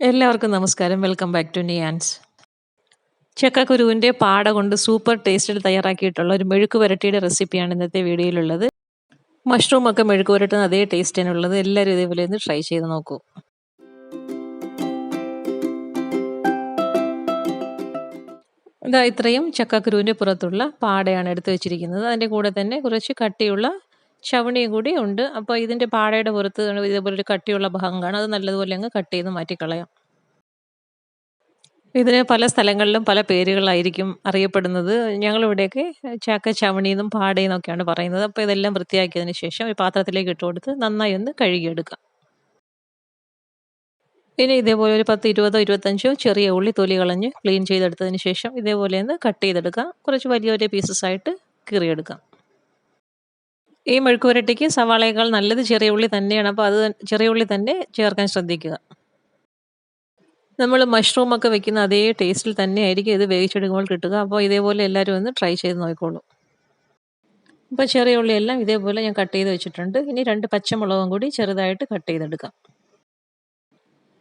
എല്ലാവർക്കും നമസ്കാരം. Welcome back to നിയാൻസ് ചക്കക്കുരുവിന്റെ പാട കൊണ്ട് സൂപ്പർ ടേസ്റ്റിൽ തയ്യാറാക്കിയിട്ടുള്ള ഒരു മെഴുക്ക് പുരട്ടിയുടെ റെസിപ്പിയാണ് ഇന്നത്തെ വീഡിയോയിലുള്ളത്. മഷ്റൂം ഒക്കെ മെഴുക്ക് പുരട്ടുന്ന അതേ ടേസ്റ്റ് ഉള്ളത്. എല്ലാവരും ഇതേപോലെ ഒന്ന് ട്രൈ ചെയ്ത് നോക്കൂ. ഇതാ ഇത്രയും ചക്കക്കുരുവിന്റെ പുറത്തുള്ള പാടയാണ് എടുത്തു വെച്ചിരിക്കുന്നത്. അതിന്റെ കൂടെ തന്നെ കുറച്ച് കട്ടിയുള്ള ചവണിയും കൂടി ഉണ്ട്. അപ്പോൾ ഇതിന്റെ പാടയുടെ പുറത്ത് ഇതേപോലെ ഒരു കട്ടിയുള്ള ഭാഗം കാണും അത് നല്ലതുപോലെ അങ്ങ് കട്ട് ചെയ്ത് മാറ്റിക്കളയാം. ഇതിന് പല സ്ഥലങ്ങളിലും പല പേരുകളായിരിക്കും അറിയപ്പെടുന്നത്. ഞങ്ങളിവിടെയൊക്കെ ചാക്ക ചവണി എന്നും പറയുന്നത്. അപ്പോൾ ഇതെല്ലാം വൃത്തിയാക്കിയതിന് ശേഷം ഒരു പാത്രത്തിലേക്ക് ഇട്ട് കൊടുത്ത് നന്നായി ഒന്ന് കഴുകിയെടുക്കാം. ഇനി ഇതേപോലെ ഒരു പത്ത് ഇരുപതോ ഇരുപത്തഞ്ചോ ചെറിയ ഉള്ളി തൊലി കളഞ്ഞ് ക്ലീൻ ചെയ്തെടുത്തതിന് ശേഷം ഇതേപോലെ ഒന്ന് കട്ട് ചെയ്തെടുക്കാം. കുറച്ച് വലിയ വലിയ പീസസ് ആയിട്ട് കീറിയെടുക്കാം. ഈ മെഴുക്കുവരട്ടിക്ക് സവാളയേക്കാൾ നല്ലത് ചെറിയ ഉള്ളി തന്നെയാണ്. അപ്പോൾ അത് ചെറിയ ഉള്ളി തന്നെ ചേർക്കാൻ ശ്രദ്ധിക്കുക. നമ്മൾ മഷ്റൂം ഒക്കെ വെക്കുന്ന അതേ ടേസ്റ്റിൽ തന്നെ ആയിരിക്കും ഇത് വേവിച്ചെടുക്കുമ്പോൾ കിട്ടുക. അപ്പോൾ ഇതേപോലെ എല്ലാവരും ഒന്ന് ട്രൈ ചെയ്ത് നോക്കിക്കോളൂ. അപ്പോൾ ചെറിയ ഉള്ളിയെല്ലാം ഇതേപോലെ ഞാൻ കട്ട് ചെയ്ത് വെച്ചിട്ടുണ്ട്. ഇനി രണ്ട് പച്ചമുളകും കൂടി ചെറുതായിട്ട് കട്ട് ചെയ്തെടുക്കാം.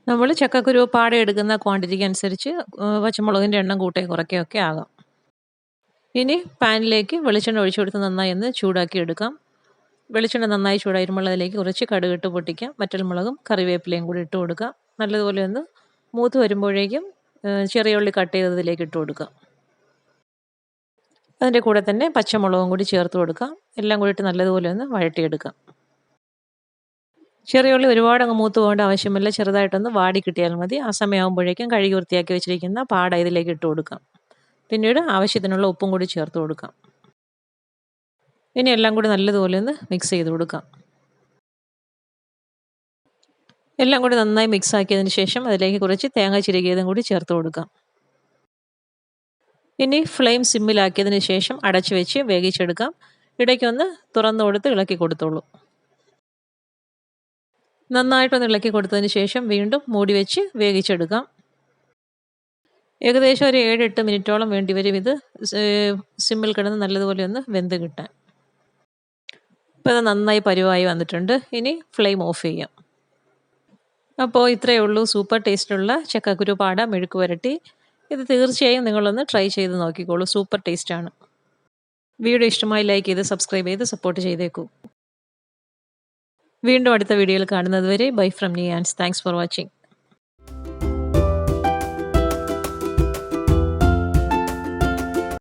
നമ്മൾ ചക്കക്കുരു പാടെ എടുക്കുന്ന ക്വാണ്ടിറ്റിക്ക് അനുസരിച്ച് പച്ചമുളകിന്റെ എണ്ണം കൂട്ടുകയും കുറയ്ക്കുകയൊക്കെ ആകാം. ഇനി പാനിലേക്ക് വെളിച്ചെണ്ണ ഒഴിച്ചു കൊടുത്ത് നന്നായി ഒന്ന് ചൂടാക്കി എടുക്കാം. വെളിച്ചെണ്ണ നന്നായി ചൂടായിരുമ്പോൾ അതിലേക്ക് കുറച്ച് കടുക് കടുകിട്ട് പൊട്ടിക്കുക മുളകും കറിവേപ്പിലയും കൂടി ഇട്ട് കൊടുക്കുക നല്ലതുപോലെ ഒന്ന് മൂത്ത് വരുമ്പോഴേക്കും ചെറിയ ഉള്ളി കട്ട് ചെയ്തതിലേക്ക് ഇട്ട് കൊടുക്കുക അതിന്റെ കൂടെ തന്നെ പച്ചമുളകും കൂടി ചേർത്ത് കൊടുക്കുക എല്ലാം കൂടിയിട്ട് നല്ലതുപോലെ ഒന്ന് വഴട്ടിയെടുക്കാം ചെറിയ ഉള്ളി ഒരുപാട് അങ്ങ് മൂത്ത് പോകേണ്ട ആവശ്യമില്ല. ചെറുതായിട്ടൊന്ന് വാടി കിട്ടിയാൽ മതി. ആ സമയമാകുമ്പോഴേക്കും കഴുകി വൃത്തിയാക്കി വെച്ചിരിക്കുന്ന പാട ഇതിലേക്ക് ഇട്ട് കൊടുക്കാം. പിന്നീട് ആവശ്യത്തിനുള്ള ഉപ്പും കൂടി ചേർത്ത് കൊടുക്കാം. ഇനി എല്ലാം കൂടി നല്ലതുപോലെ ഒന്ന് മിക്സ് ചെയ്ത് കൊടുക്കാം. എല്ലാം കൂടി നന്നായി മിക്സ് ആക്കിയതിന് ശേഷം അതിലേക്ക് കുറച്ച് തേങ്ങ ചിരകിയതും കൂടി ചേർത്ത് കൊടുക്കാം. ഇനി ഫ്ലെയിം സിമ്മിലാക്കിയതിന് ശേഷം അടച്ചു വെച്ച് വേവിച്ചെടുക്കാം. ഇടയ്ക്കൊന്ന് തുറന്നു കൊടുത്ത് ഇളക്കി കൊടുത്തോളൂ. നന്നായിട്ടൊന്ന് ഇളക്കി കൊടുത്തതിന് ശേഷം വീണ്ടും മൂടി വെച്ച് വേവിച്ചെടുക്കാം. ഏകദേശം ഒരു ഏഴ് എട്ട് മിനിറ്റോളം വേണ്ടി വരും ഇത് സിമ്മിൽ കിടന്ന് നല്ലതുപോലെ ഒന്ന് വെന്ത് കിട്ടാൻ. ഇപ്പോൾ ഇത് നന്നായി പരുവായി വന്നിട്ടുണ്ട്. ഇനി ഫ്ലെയിം ഓഫ് ചെയ്യാം. അപ്പോൾ ഇത്രയേ ഉള്ളൂ. സൂപ്പർ ടേസ്റ്റുള്ള ചക്കക്കുരു പാട മെഴുക്ക് വരട്ടി. ഇത് തീർച്ചയായും നിങ്ങളൊന്ന് ട്രൈ ചെയ്ത് നോക്കിക്കോളൂ. സൂപ്പർ ടേസ്റ്റാണ്. വീഡിയോ ഇഷ്ടമായി ലൈക്ക് ചെയ്ത് സബ്സ്ക്രൈബ് ചെയ്ത് സപ്പോർട്ട് ചെയ്തേക്കൂ. വീണ്ടും അടുത്ത വീഡിയോയിൽ കാണുന്നത് വരെ ബൈ ഫ്രം നീ ആൻഡ്സ് താങ്ക്സ് ഫോർ വാച്ചിങ്.